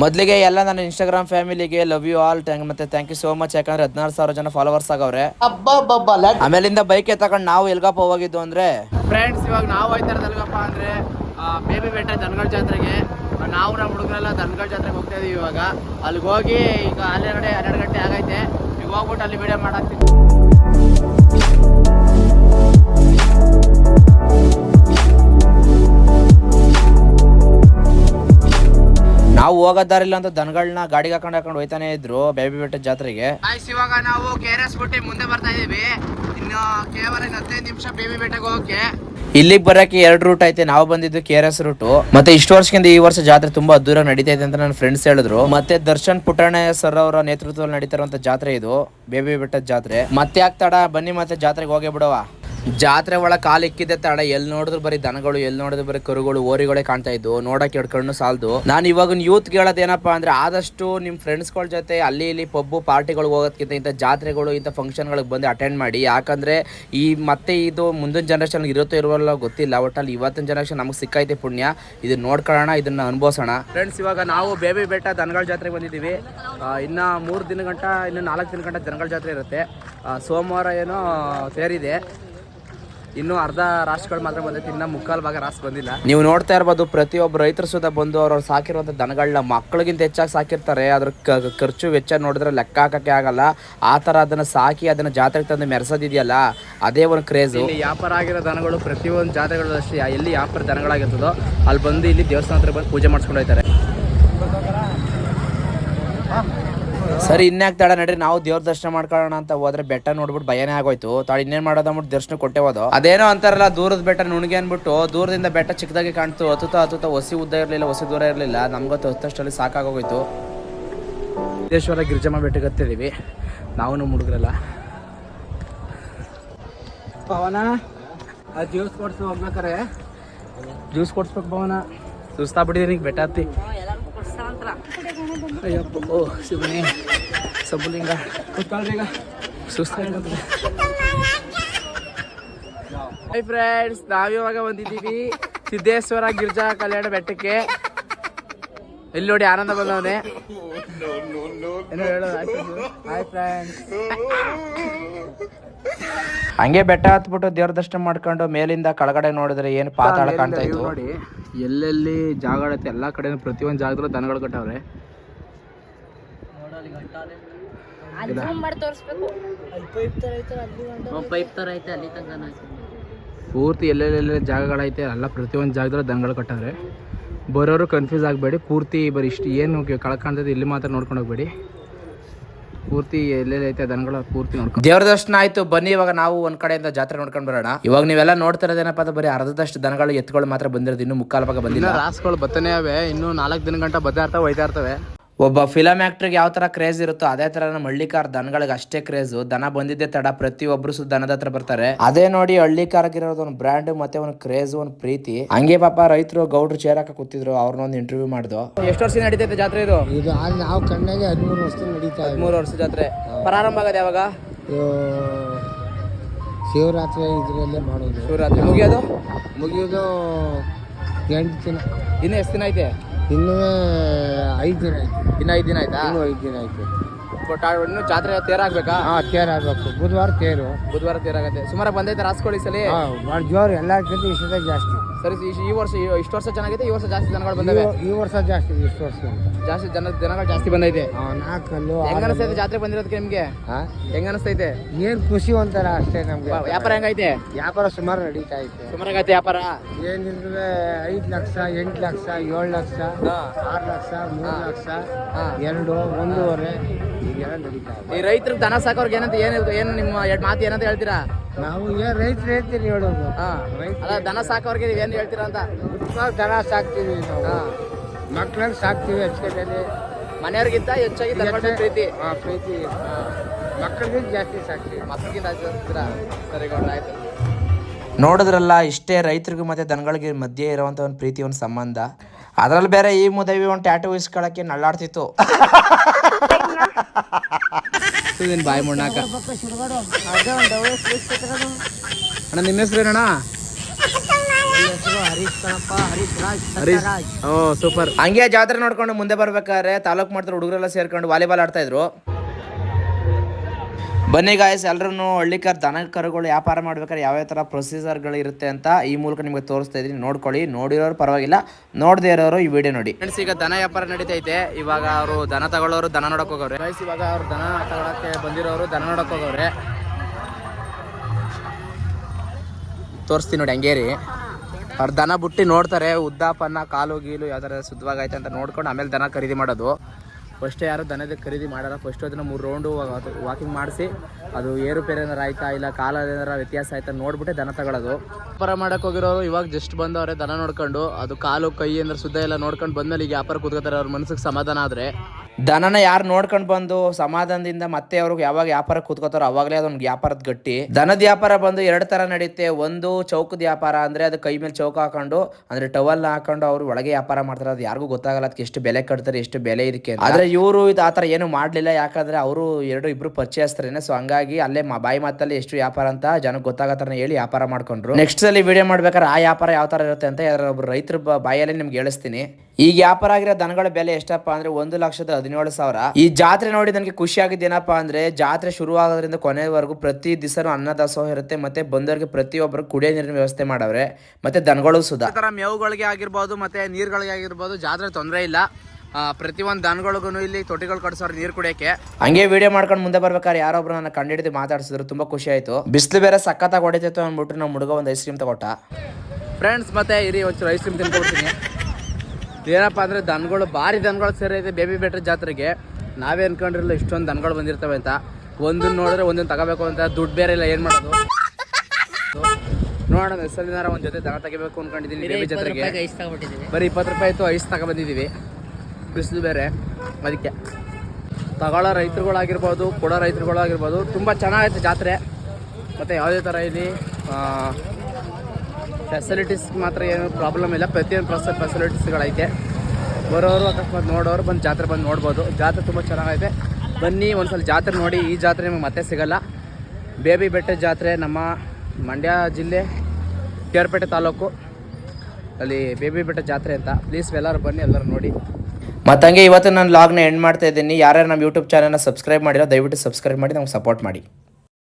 ಮೊದಲಿಗೆ ಎಲ್ಲ ನನ್ನ ಇನ್ಸ್ಟಾಗ್ರಾಮ್ ಫ್ಯಾಮಿಲಿಗೆ ಲವ್ ಯು ಆಲ್ ಥ್ಯಾಂಕ್ ಮತ್ತೆ ಥ್ಯಾಂಕ್ ಯು ಸೋ ಮಚ್ ಯಾಕಂದ್ರೆ ಹದಿನಾರು ಸಾವಿರ ಜನ ಫಾಲೋವರ್ಸ್ ಆಗವ್ರೆ. ಆಮೇಲಿಂದ ಬೈಕ್ ಎತ್ತಕೊಂಡು ನಾವು ಎಲ್ಗಪ್ಪ ಹೋಗಿದ್ದು ಅಂದ್ರೆ ಫ್ರೆಂಡ್ಸ್ ಇವಾಗ ನಾವು ಹೋಯ್ತಾ ಎಲ್ಗಪ್ಪ ಅಂದ್ರೆ ಬೇಬಿ ಬೆಟ್ಟ ದನಗಳ ಜಾತ್ರೆಗೆ. ನಾವು ನಮ್ಮ ಹುಡುಗರೆಲ್ಲ ದನಗಳ ಜಾತ್ರೆಗೆ ಹೋಗ್ತಾ ಇದೀವಿ ಇವಾಗ. ಅಲ್ಲಿಗೆ ಹೋಗಿ ಈಗ ಹನ್ನೆರಡು ಹನ್ನೆರಡು ಗಂಟೆ ಆಗೈತೆ. ಈಗ ಹೋಗ್ಬಿಟ್ಟು ಅಲ್ಲಿ ವಿಡಿಯೋ ಮಾಡಾಕ್ತೀವಿ ನಾವು ಹೋಗೋದಾರಿಲ್ಲ ಅಂತ ದನಗಳನ್ನ ಗಾಡಿಗೆ ಹಾಕೊಂಡು ಹಾಕೊಂಡು ಹೋಯ್ತಾನೆ ಇದ್ರು ಬೇಬಿ ಬೆಟ್ಟ ಜಾತ್ರೆಗೆ. ಇವಾಗ ನಾವು ಕೆ ಆರ್ ಎಸ್ ಬಿಟ್ಟು ಮುಂದೆ ಬರ್ತಾ ಇದೀವಿ. ಇನ್ನು ಕೇವಲ ಹದಿನೈದು ನಿಮಿಷ ಬೇಬಿ ಬೆಟ್ಟಕ್ಕೆ ಹೋಗಕ್ಕೆ. ಇಲ್ಲಿಗೆ ಬರಕ್ಕೆ ಎರಡು ರೂಟ್ ಐತೆ. ನಾವು ಬಂದಿದ್ದು ಕೆ ಆರ್ ಎಸ್ ರೂಟು ಮತ್ತೆ ಇಷ್ಟು ವರ್ಷಕ್ಕಿಂತ ಈ ವರ್ಷ ಜಾತ್ರೆ ತುಂಬಾ ಅದ್ದೂರ ನಡೀತಾ ಇದೆ ಅಂತ ನನ್ನ ಫ್ರೆಂಡ್ಸ್ ಹೇಳಿದ್ರು. ಮತ್ತೆ ದರ್ಶನ್ ಪುಟ್ಟಣ್ಣ ಸರ್ ಅವರ ನೇತೃತ್ವದಲ್ಲಿ ನಡೀತಿರುವಂತ ಜಾತ್ರೆ ಇದು ಬೇಬಿ ಬೆಟ್ಟದ ಜಾತ್ರೆ. ಮತ್ತೆ ಆಗ್ತಾಡ ಬನ್ನಿ ಮತ್ತೆ ಜಾತ್ರೆಗೆ ಹೋಗೇ ಬಿಡವ ಜಾತ್ರೆ ಒಳಗೆ ಕಾಲು ಇಕ್ಕಿದ್ದೆ ತಡ. ಎಲ್ಲಿ ನೋಡಿದ್ರು ಬರೀ ದನಗಳು ಎಲ್ಲಿ ನೋಡಿದ್ರು ಬರೀ ಕರುಗಳು ಓರಿಗಳೇ ಕಾಣ್ತಾ ಇದ್ವು. ನೋಡಕ್ ಎರಡು ಕಣ್ಣು ಸಾಲದು. ನಾನು ಇವಾಗ ಯೂತ್ ಹೇಳೋದೇನಪ್ಪ ಅಂದ್ರೆ ಆದಷ್ಟು ನಿಮ್ಮ ಫ್ರೆಂಡ್ಸ್ಗಳ ಜೊತೆ ಅಲ್ಲಿ ಇಲ್ಲಿ ಪಬ್ಬು ಪಾರ್ಟಿಗಳು ಹೋಗೋದಕ್ಕಿಂತ ಇಂಥ ಜಾತ್ರೆಗಳು, ಇಂಥ ಫಂಕ್ಷನ್ಗಳಿಗೆ ಬಂದು ಅಟೆಂಡ್ ಮಾಡಿ. ಯಾಕಂದ್ರೆ ಈ ಮತ್ತೆ ಇದು ಮುಂದಿನ ಜನರೇಷನ್ ಇರುತ್ತೋ ಇರುವಲ್ಲ ಗೊತ್ತಿಲ್ಲ. ಒಟ್ಟಲ್ಲಿ ಇವತ್ತಿನ ಜನರೇಷನ್ ನಮಗೆ ಸಿಕ್ಕೈತೆ ಪುಣ್ಯ. ಇದನ್ನ ನೋಡ್ಕೊಳ್ಳೋಣ, ಇದನ್ನ ಅನುಭವಿಸೋಣ. ಫ್ರೆಂಡ್ಸ್ ಇವಾಗ ನಾವು ಬೇಬಿ ಬೆಟ್ಟ ದನಗಳ ಜಾತ್ರೆಗೆ ಬಂದಿದ್ದೀವಿ. ಇನ್ನ ಮೂರು ದಿನ ಗಂಟ ಇನ್ನು ನಾಲ್ಕು ದಿನ ಗಂಟ ದನಗಳ ಜಾತ್ರೆ ಇರುತ್ತೆ. ಸೋಮವಾರ ಏನೋ ಸೇರಿದೆ ಇನ್ನು ಅರ್ಧ ರಾಷ್ಟ್ರಗಳು ಮಾತ್ರ ಬಂದೈತಿ ಇನ್ನ ಮುಕ್ಕಾಲು ಭಾಗ ರಾಷ್ಟ್ರ ಬಂದಿಲ್ಲ. ನೀವು ನೋಡ್ತಾ ಇರ್ಬೋದು ಪ್ರತಿಯೊಬ್ಬ ರೈತರು ಸುತ್ತ ಬಂದು ಅವ್ರವ್ರು ಸಾಕಿರುವಂಥ ದನಗಳನ್ನ ಮಕ್ಕಳಿಗಿಂತ ಹೆಚ್ಚಾಗಿ ಸಾಕಿರ್ತಾರೆ. ಅದ್ರ ಖರ್ಚು ವೆಚ್ಚ ನೋಡಿದ್ರೆ ಲೆಕ್ಕ ಹಾಕಕ್ಕೆ ಆಗಲ್ಲ. ಆ ಥರ ಅದನ್ನ ಸಾಕಿ ಅದನ್ನ ಜಾತ್ರೆಗೆ ತಂದು ಮೆರೆಸೋದಿದೆಯಲ್ಲ ಅದೇ ಒಂದು ಕ್ರೇಜ್ ಇಲ್ಲಿ ವ್ಯಾಪಾರ ಆಗಿರೋ ದನಗಳು ಪ್ರತಿಯೊಂದು ಜಾತ್ರೆಗಳು ಅಷ್ಟೇ ಎಲ್ಲಿ ವ್ಯಾಪಾರ ದನಗಳಾಗಿರ್ತದೋ ಅಲ್ಲಿ ಬಂದು ಇಲ್ಲಿ ದೇವಸ್ಥಾನ ಹತ್ರ ಬಂದು ಪೂಜೆ ಮಾಡಿಸ್ಕೊಂಡು ಹೋಗ್ತಾರೆ. ಸರಿ ಇನ್ಯಾಕ್ ತಡ ನಡ್ರಿ ನಾವು ದೇವ್ರ ದರ್ಶನ ಮಾಡ್ಕೊಳ್ಳೋಣ ಅಂತ ಹೋದ್ರೆ ಬೆಟ್ಟ ನೋಡ್ಬಿಟ್ಟು ಭಯನೇ ಆಗೋಯ್ತು. ತಾಳು ಇನ್ನೇನ್ ಮಾಡೋದು ಅಂದ್ಬಿಟ್ಟು ದರ್ಶನ ಕೊಟ್ಟೆ ಹೋದು. ಅದೇನೋ ಅಂತಾರಲ್ಲ ದೂರದ ಬೆಟ್ಟ ನುಣಿಗೆ ಅನ್ಬಿಟ್ಟು ದೂರದಿಂದ ಬೆಟ್ಟ ಚಿಕ್ಕದಾಗಿ ಕಾಣ್ತು ಹತ್ತುತ್ತ ಹತ್ತುತ್ತಾ ಹೊಸಿ ಉದ್ದ ಇರಲಿಲ್ಲ ಹೊಸಿ ದೂರ ಇರಲಿಲ್ಲ ನಮ್ಗತ್ತು ಹತ್ತಷ್ಟಲ್ಲಿ ಸಾಕಾಗೋಯ್ತು ಸಿದ್ದೇಶ್ವರ ಗಿರಿಜಮ್ಮ ಬೆಟ್ಟಕ್ಕೆ ಹತ್ತಿದೀವಿ ನಾವು ಹುಡುಗರಲ್ಲ ಪವನ ಆ ಜ್ಯೂಸ್ ಕೊಡ್ಸು ಹೋಗ್ಬೇಕಾರೆ ಜ್ಯೂಸ್ ಕೊಡ್ಸ್ಬೇಕು ಪವನ. ಸುಸ್ತಾಗ್ಬಿಟ್ಟಿದ್ದೀನಿ ಬೆಟ್ಟ ಹತ್ತಿ. ಅಯ್ಯಪ್ಪ ಓ ಶಿವನೇ ಸಬ್ಬುಲಿಂಗ ಕೂತ್ಕೊಳ್ರಿ ಈಗ ಸುಸ್ತಾಗ್ಬಿಡ್ತದೆ ಹಾಯ್ ಫ್ರೆಂಡ್ಸ್ ನಾವಿವಾಗ ಬಂದಿದ್ದೀವಿ ಸಿದ್ದೇಶ್ವರ ಗಿರ್ಜಾ ಕಲ್ಯಾಣ ಬೆಟ್ಟಕ್ಕೆ ಇಲ್ಲಿ ನೋಡಿ ಆನಂದ ಬಂದವನೇ. ಹಂಗೆ ಬೆಟ್ಟ ಹತ್ಬಿಟ್ಟು ದೇವ್ರ ದರ್ಶನ ಮಾಡ್ಕೊಂಡು ಮೇಲಿಂದ ಕೆಳಗಡೆ ನೋಡಿದ್ರೆ ಏನು ಪಾತಾಳ ಕಾಣ್ತಾ ಇತ್ತು ನೋಡಿ ಎಲ್ಲೆಲ್ಲಿ ಜಾಗ ಎಲ್ಲ ಕಡೆ ಪ್ರತಿಯೊಂದು ಜಾಗದಲ್ಲೂ ದನಗಳು ಕಟ್ಟವ್ರೆ. ಪೈಪ್ ತರ ಐತೆ ಅಲ್ಲಿ ತನಕ ಪೂರ್ತಿ ಎಲ್ಲೆಲ್ಲೆಲ್ಲ ಜಾಗಗಳೈತೆ ಅಲ್ಲ ಪ್ರತಿಯೊಂದು ಜಾಗದಲ್ಲೂ ದನಗಳು ಕಟ್ಟವ್ರೆ ಬರೋರು ಕನ್ಫ್ಯೂಸ್ ಆಗಬೇಡಿ ಪೂರ್ತಿ ಬರೀ ಇಷ್ಟು ಏನು ಕಳ್ಕಾಣ್ತದೆ ಇಲ್ಲಿ ಮಾತ್ರ ನೋಡ್ಕೊಂಡು ಹೋಗ್ಬೇಡಿ. ಪೂರ್ತಿ ಎಲ್ಲೆಲ್ಲಿ ಐತೆ ದನಗಳು ಪೂರ್ತಿ ನೋಡ್ಕೊಂಡು ದೇವ್ರ ದರ್ಶನ ಆಯ್ತು ಬನ್ನಿ ಇವಾಗ ನಾವು ಒಂದ್ ಕಡೆಯಿಂದ ಜಾತ್ರೆ ನೋಡ್ಕೊಂಡು ಬರೋಣ. ಇವಾಗ ನೀವೆಲ್ಲ ನೋಡ್ತಿರೋದೇನಪ್ಪ ಅಂದ್ರೆ ಬರೀ ಅರ್ಧದಷ್ಟು ದನಗಳು ಎತ್ತುಗಳು ಮಾತ್ರ ಬಂದಿರೋದು ಇನ್ನು ಮುಕ್ಕಾಲು ಭಾಗ ಬಂದಿಲ್ಲ ರಾಸುಗಳು ಬತ್ತನೇ ಅವೆ ಇನ್ನೂ ನಾಲ್ಕು ದಿನ ಗಂಟ ಬತ್ತಾ ಇರ್ತವೆ ಒಯ್ತಾ ಇರ್ತವೆ ಒಬ್ಬ ಫಿಲಮ್ ಆ್ಯಕ್ಟ್ರಿಗೆ ಯಾವ ತರ ಕ್ರೇಜ್ ಇರುತ್ತೋ ಅದೇ ಥರ ನಮ್ಮ ಹಳ್ಳಿಕಾರ್ ದನಗಳಿಗೆ ಅಷ್ಟೇ ಕ್ರೇಜು ದನ ಬಂದಿದ್ದೆ ತಡ ಪ್ರತಿಯೊಬ್ಬರು ಸು ದನದ ಹತ್ರ ಬರ್ತಾರೆ. ಅದೇ ನೋಡಿ ಹಳ್ಳಿಕಾರಗಿರೋದು ಒಂದು ಬ್ರ್ಯಾಂಡ್ ಮತ್ತೆ ಒಂದು ಕ್ರೇಜ್ ಒಂದು ಪ್ರೀತಿ. ಹಂಗೆ ಪಾಪ ರೈತರು ಗೌಡ್ರು ಚೇರ್ ಹಾಕ ಕೂತಿದ್ರು ಅವ್ರನ್ನೊಂದು ಇಂಟರ್ವ್ಯೂ ಮಾಡ್ದು. ಎಷ್ಟು ವರ್ಷ ನಡೀತೈತೆ ಜಾತ್ರೆ ಇದು? ಇದು ನಾವು ಕಣ್ಣಾಗೆ ಹದಿಮೂರು ವರ್ಷದಿಂದ ನಡೀತಾ ಹದಿಮೂರು ಮೂರು ವರ್ಷ ಜಾತ್ರೆ. ಪ್ರಾರಂಭ ಆಗೋದು ಯಾವಾಗ? ಶಿವರಾತ್ರಿ ಇದರಲ್ಲೇ ಮಾಡೋದು. ಶಿವರಾತ್ರಿ ಮುಗಿಯೋದು? ಮುಗಿಯೋದು ಎಂಟು ದಿನ. ಇನ್ನೂ ಎಷ್ಟು ದಿನ ಐತೆ? ಇನ್ನೂ ಐದು ದಿನ ಆಯ್ತು. ಇನ್ನು ಐದು ದಿನ ಆಯ್ತಾ? ಇನ್ನೂ ಐದು ದಿನ ಆಯ್ತು. ಇನ್ನು ಜಾತ್ರೆ ತೇರಾಗ್ಬೇಕಾ ಹಾಂ ತೇರ ಆಗ್ಬೇಕು. ಬುಧವಾರ ತೇರು ಬುಧವಾರ ತೇರಾಗತ್ತೆ ಸುಮಾರು ಬಂದೈತೆ ರಾಸ್ಕೊಳ್ಳಿ ಸಲ? ಭಾಳ ಜೋರು. ಎಲ್ಲ ಜಾಸ್ತಿ. ಸರಿ ಈ- ವರ್ಷ ಇಷ್ಟು ವರ್ಷ ಚೆನ್ನಾಗಿದೆ ಈ ವರ್ಷ ಜಾಸ್ತಿ ಜನಗಳು ಬಂದವೆ. ಈ- ವರ್ಷ ಜಾಸ್ತಿ ಇಷ್ಟು ವರ್ಷ ಜಾಸ್ತಿ ಜನ ಜನಗಳು ಜಾಸ್ತಿ ಬಂದೈತೆ. ಹೆಂಗ ಅನಿಸ್ತೈತೆ ಜಾತ್ರೆ ಬಂದಿರೋದಕ್ಕೆ ನಿಮ್ಗೆ? ಹೆಂಗ್ ಅನಿಸ್ತೈತೆ ಏನ್ ಖುಷಿ ಒಂಥರ ಅಷ್ಟೇ ನಮ್ಗೆ. ವ್ಯಾಪಾರ ಹೆಂಗೈತೆ? ವ್ಯಾಪಾರ ಸುಮಾರು ನಡೀತಾ ಐತೆ. ಸುಮಾರಾಗೈತೆ ವ್ಯಾಪಾರ? ಏನಿದ್ರೆ ಐದು ಲಕ್ಷ ಎಂಟು ಲಕ್ಷ ಏಳು ಲಕ್ಷ ಆರು ಲಕ್ಷ ಮೂರು ಲಕ್ಷ. ಎರಡು ಒಂದೂವರೆ ನಡೀತಾ ಈ ರೈತರು ದನ ಸಾಕೋರ್ಗೆ ಏನಂತ ಏನು ಏನು ನಿಮ್ಮ ಎರಡು ಮಾತು ಏನಂತ ಹೇಳ್ತೀರಾ? ನಾವು ಏನು ರೈತರು ಹೇಳ್ತೀರಿ ಹೇಳೋದು. ಹಾ ಅಲ್ಲ ದನ ಸಾಕೋರ್ಗೆ ನೀವು ಏನು ಹೇಳ್ತೀರಾ ಅಂತ? ದನ ಸಾಕ್ತೀವಿ ನಾವು. ಹಾ. ಮಕ್ಳನ್ನ ಸಾಕ್ತೀವಿ ಹೆಚ್ಚಿಗೆ ಮನೆಯವ್ರಿಗಿಂತ ಹೆಚ್ಚಾಗಿ ದನಗಳ ಮೇಲೆ ಪ್ರೀತಿ. ಹಾಂ ಪ್ರೀತಿ. ಮಕ್ಕಳಿಗೆ ಜಾಸ್ತಿ ಸಾಕ್ತೀವಿ. ಮಕ್ಕಳಿಗಿಂತ ಹಚ್ಚಿರ್ತೀರಾ ಸರಿ ಗೌಡ್ರ ಆಯ್ತು. ನೋಡಿದ್ರಲ್ಲ ಇಷ್ಟೇ ರೈತರಿಗೂ ಮತ್ತೆ ದನಗಳಿಗೆ ಮಧ್ಯೆ ಇರುವಂಥ ಒಂದು ಪ್ರೀತಿ ಒಂದು ಸಂಬಂಧ. ಅದ್ರಲ್ಲಿ ಬೇರೆ ಈ ಮುದವಿ ಒಂದು ಟ್ಯಾಟೂ ಇಸ್ಕೊಳಕ್ಕೆ ನಳ್ಳಾಡ್ತಿತ್ತು. ನೀನು ಬಾಯಿ ಮುಣ್ಣಾಕ ಅಣ್ಣ ನಿಮ್ಮ ಹೆಸರು ಏನಣ್ಣ? ಹರೀಶ್. Oh super. ಹಂಗೆ ಜಾತ್ರೆ ನೋಡ್ಕೊಂಡು ಮುಂದೆ ಬರ್ಬೇಕಾದ್ರೆ ತಾಲೂಕ್ ಮಾಡ್ತಾರೆ ಹುಡುಗರೆಲ್ಲ ಸೇರ್ಕೊಂಡು ವಾಲಿಬಾಲ್ ಆಡ್ತಾ ಇದ್ರು. ಬನ್ನಿ ಗಾಯಸ್ ಎಲ್ಲರೂ ಹಳ್ಳಿಕರ್ ದನ ಕರುಗಳು ವ್ಯಾಪಾರ ಮಾಡ್ಬೇಕಾದ್ರೆ ಯಾವ ಯಾವ ಥರ ಪ್ರೊಸೀಜರ್ಗಳು ಇರುತ್ತೆ ಅಂತ ಈ ಮೂಲಕ ನಿಮಗೆ ತೋರಿಸ್ತಾ ಇದ್ದೀನಿ. ನೋಡ್ಕೊಳ್ಳಿ, ನೋಡಿರೋರು ಪರವಾಗಿಲ್ಲ, ನೋಡದೇ ಇರೋರು ಈ ವಿಡಿಯೋ ನೋಡಿ. ಫ್ರೆಂಡ್ಸ್ ಈಗ ದನ ವ್ಯಾಪಾರ ನಡೀತೈತೆ. ಇವಾಗ ಅವರು ದನ ತಗೊಳ್ಳೋರು, ದನ ನೋಡಕ್ ಹೋಗವ್ರೆ. ಇವಾಗ ಅವ್ರು ದನ ತಗೊಳಕ್ಕೆ ಬಂದಿರೋರು, ದನ ನೋಡಕ್ ತೋರಿಸ್ತೀನಿ ನೋಡಿ, ಹಂಗೇರಿ. ಅವ್ರು ದನ ಬುಟ್ಟಿ ನೋಡ್ತಾರೆ, ಉದ್ದಾಪನ್ನ, ಕಾಲು ಗೀಲು ಯಾವ ಥರ ಶುದ್ಧವಾಗೈತೆ ಅಂತ ನೋಡ್ಕೊಂಡು ಆಮೇಲೆ ದನ ಖರೀದಿ ಮಾಡೋದು. ಫಸ್ಟ್ ಯಾರು ದನದ ಖರೀದಿ ಮಾಡಲ್ಲ. ಫಸ್ಟ್ ಅದನ್ನ ಮೂರು ರೌಂಡು ವಾಕಿಂಗ್ ಮಾಡಿಸಿ ಅದು ಏರುಪೇರು ಏನಾರ ಆಯ್ತಾ ಇಲ್ಲ ಕಾಲ ಏನಾರ ವ್ಯತ್ಯಾಸ ಆಯ್ತಾ ನೋಡ್ಬಿಟ್ಟೆ ದನ ತಗೊಳ್ಳೋದು ವ್ಯಾಪಾರ ಮಾಡಕ್ ಹೋಗಿರೋರು ಇವಾಗ ಜಸ್ಟ್ ಬಂದವ್ರೆ ದನ ನೋಡ್ಕೊಂಡು ಅದು ಕಾಲು ಕೈ ಅಂದ್ರೆ ಸುದ್ದ ಎಲ್ಲ ನೋಡ್ಕೊಂಡು ಬಂದ್ಮೇಲೆ ಈಗ ವ್ಯಾಪಾರ ಕೂತ್ಕೋತಾರೆ ಅವ್ರ ಮನಸ್ಸಿಗೆ ಸಮಾಧಾನ ಆದ್ರೆ. ದನನ ಯಾರು ನೋಡ್ಕೊಂಡು ಬಂದು ಸಮಾಧಾನದಿಂದ ಮತ್ತೆ ಅವ್ರಿಗೆ ಯಾವಾಗ ವ್ಯಾಪಾರ ಕೂತ್ಕೋತಾರೋ ಅವಾಗಲೇ ಅದೊಂದು ವ್ಯಾಪಾರದ ಗಟ್ಟಿ. ದನದ ವ್ಯಾಪಾರ ಬಂದು ಎರಡು ತರ ನಡೆಯುತ್ತೆ ಒಂದು ಚೌಕದ ವ್ಯಾಪಾರ ಅಂದ್ರೆ ಅದು ಕೈ ಮೇಲೆ ಚೌಕ ಹಾಕೊಂಡು ಅಂದ್ರೆ ಟವಲ್ ಹಾಕೊಂಡು ಅವ್ರು ಒಳಗೆ ವ್ಯಾಪಾರ ಮಾಡ್ತಾರೆ. ಅದು ಯಾರಿಗೂ ಗೊತ್ತಾಗಲ್ಲ. ಅದಕ್ಕೆ ಎಷ್ಟು ಬೆಲೆ ಕಟ್ತಾರೆ ಎಷ್ಟು ಬೆಲೆ ಇದಕ್ಕೆ ಅಂತ. ಆದ್ರೆ ಇವರು ಇದು ಆ ಥರ ಏನು ಮಾಡಲಿಲ್ಲ. ಯಾಕಂದರೆ ಅವರು ಎರಡು ಇಬ್ಬರು ಪರಿಚಯಸ್ತರೇನೆ ಸೊ ಹಂಗಾಗಿ ಅಲ್ಲೇ ಬಾಯಿ ಮಾತಲ್ಲಿ ಎಷ್ಟು ವ್ಯಾಪಾರ ಅಂತ ಜನಕ್ಕೆ ಗೊತ್ತಾಗತ್ತಾರ ಹೇಳಿ ವ್ಯಾಪಾರ ಮಾಡ್ಕೊಂಡ್ರು. ನೆಕ್ಸ್ಟ್ ವಿಡಿಯೋ ಮಾಡ್ಬೇಕಾದ್ರೆ ಆ ವ್ಯಾಪಾರ ಯಾವ ಥರ ಇರುತ್ತೆ ಅಂತ ಯಾರು ಒಬ್ರು ರೈತರ ಬಾಯಲ್ಲಿ ನಿಮ್ಗೆ ಹೇಳಿಸ್ತೀನಿ. ಈಗ ವ್ಯಾಪಾರ ಆಗಿರೋ ದನಗಳ ಬೆಲೆ ಎಷ್ಟಪ್ಪ ಅಂದ್ರೆ ಒಂದು ಲಕ್ಷದ ಹದಿನೇಳು ಸಾವಿರ. ಈ ಜಾತ್ರೆ ನೋಡಿ ನನಗೆ ಖುಷಿ ಆಗಿದ್ದೇನಪ್ಪ ಅಂದ್ರೆ ಜಾತ್ರೆ ಶುರು ಆಗೋದ್ರಿಂದ ಕೊನೆವರೆಗೂ ಪ್ರತಿ ದಿವಸನೂ ಅನ್ನದಾಸೋಹ ಇರುತ್ತೆ. ಮತ್ತೆ ಬಂದವರಿಗೆ ಪ್ರತಿಯೊಬ್ಬರು ಕುಡಿಯೋ ನೀರಿನ ವ್ಯವಸ್ಥೆ ಮಾಡವ್ರೆ. ಮತ್ತೆ ದನಗಳು ಸುಧಾ. ಈ ತರ ಮೇವುಗಳಿಗೆ ಆಗಿರ್ಬೋದು, ಮತ್ತೆ ನೀರುಗಳಿಗೆ ಆಗಿರ್ಬೋದು ಜಾತ್ರೆ ತೊಂದರೆ ಇಲ್ಲ. ಪ್ರತಿಯೊಂದು ದನಗಳಿಗೂ ಇಲ್ಲಿ ತೊಟ್ಟಿಗಳು ಕಟ್ಸೋರು ನೀರು ಕುಡಿಯಕ್ಕೆ. ಹಂಗೆ ವಿಡಿಯೋ ಮಾಡ್ಕೊಂಡು ಮುಂದೆ ಬರ್ಬೇಕಾದ್ರೆ ಯಾರೊಬ್ರು ನನ್ನ ಕಂಡಿಡಿದು ಮಾತಾಡ್ಸಿದ್ರು ತುಂಬಾ ಖುಷಿ ಆಯ್ತು. ಬಿಸಿಲು ಬೇರೆ ಸಖತ್ತಾಗಿ ಹೊಡಿತೈತೆ ಅಂದ್ಬಿಟ್ಟು ನಮ್ಮ ಹುಡುಗ ಒಂದು ಐಸ್ ಕ್ರೀಮ್ ತಗೊಟ್ಟ. ಫ್ರೆಂಡ್ಸ್ ಮತ್ತೆ ಇರಿ ಒಂಚೂರು ಐಸ್ ಕ್ರೀಮ್ ತಿನ್ಕೊಡ್ತೀನಿ. ಏನಪ್ಪ ಅಂದ್ರೆ ದನಗಳು ಭಾರಿ ದನಗಳು ಸೇರೈತೆ ಬೇಬಿ ಬೆಟ್ರ ಜಾತ್ರೆಗೆ. ನಾವೇ ಅನ್ಕೊಂಡಿರಲ್ಲ ಇಷ್ಟೊಂದು ದನಗಳು ಬಂದಿರ್ತವೆ ಅಂತ. ಒಂದನ್ನ ನೋಡಿದ್ರೆ ಒಂದನ್ನು ತಗೋಬೇಕು ಅಂತ ದುಡ್ಡು ಬೇರೆ ಇಲ್ಲ ಏನು ಮಾಡೋದು? ನೋಡೋಣ ಹೆಸರಿನಾರ ಒಂದು ಜೊತೆ ದನ ತೆಗಿಬೇಕು ಅನ್ಕೊಂಡಿದ್ದೀನಿ ಬೇಬಿ ಜಾತ್ರೆಗೆ. ಬರೀ ಇಪ್ಪತ್ತು ರೂಪಾಯಿ ಆಯಿತು ಐಸ್ ತಗೊಬಂದಿದ್ದೀವಿ ಬಿಸಿಲು ಬೇರೆ. ಅದಕ್ಕೆ ತಗೊಳ್ಳೋ ರೈತರುಗಳಾಗಿರ್ಬೋದು, ಕೊಡೋ ರೈತರುಗಳಾಗಿರ್ಬೋದು, ತುಂಬ ಚೆನ್ನಾಗೈತೆ ಜಾತ್ರೆ. ಮತ್ತು ಯಾವುದೇ ಥರ ಇಲ್ಲಿ ಫೆಸಿಲಿಟೀಸ್ ಮಾತ್ರ ಏನು ಪ್ರಾಬ್ಲಮ್ ಇಲ್ಲ. ಪ್ರತಿಯೊಂದು ಪ್ರಸ ಫೆಸಿಲಿಟೀಸ್ಗಳೈತೆ ಬರೋರು ಅಕಸ್ಮಾತ್ ನೋಡೋರು ಬಂದು ಜಾತ್ರೆ ಬಂದು ನೋಡ್ಬೋದು. ಜಾತ್ರೆ ತುಂಬ ಚೆನ್ನಾಗೈತೆ. ಬನ್ನಿ, ಒಂದ್ಸಲ ಜಾತ್ರೆ ನೋಡಿ. ಈ ಜಾತ್ರೆ ನಿಮಗೆ ಮತ್ತೆ ಸಿಗಲ್ಲ. ಬೇಬಿ ಬೆಟ್ಟ ಜಾತ್ರೆ ನಮ್ಮ ಮಂಡ್ಯ ಜಿಲ್ಲೆ, ಕೇರ್ಪೇಟೆ ತಾಲೂಕು. ಅಲ್ಲಿ ಬೇಬಿ ಬೆಟ್ಟ ಜಾತ್ರೆ ಅಂತ. ಪ್ಲೀಸ್ ಎಲ್ಲರೂ ಬನ್ನಿ, ಎಲ್ಲರೂ ನೋಡಿ. ಮತ್ತಂಗೆ ಇವತ್ತು ನಾನು ಲಾಗ್ನ ಎಂಡ್ ಮಾಡ್ತಾ ಇದ್ದೀನಿ. ಯಾರ್ಯಾರು ನಮ್ಮ ಯೂಟ್ಯೂಬ್ ಚಾನಲ್ನ ಸಬ್ಸ್ಕ್ರೈಬ್ ಮಾಡಿರೋ ದಯವಿಟ್ಟು ಸಬ್ಸ್ಕ್ರೈಬ್ ಮಾಡಿ, ನಮ್ಗೆ ಸಪೋರ್ಟ್ ಮಾಡಿ.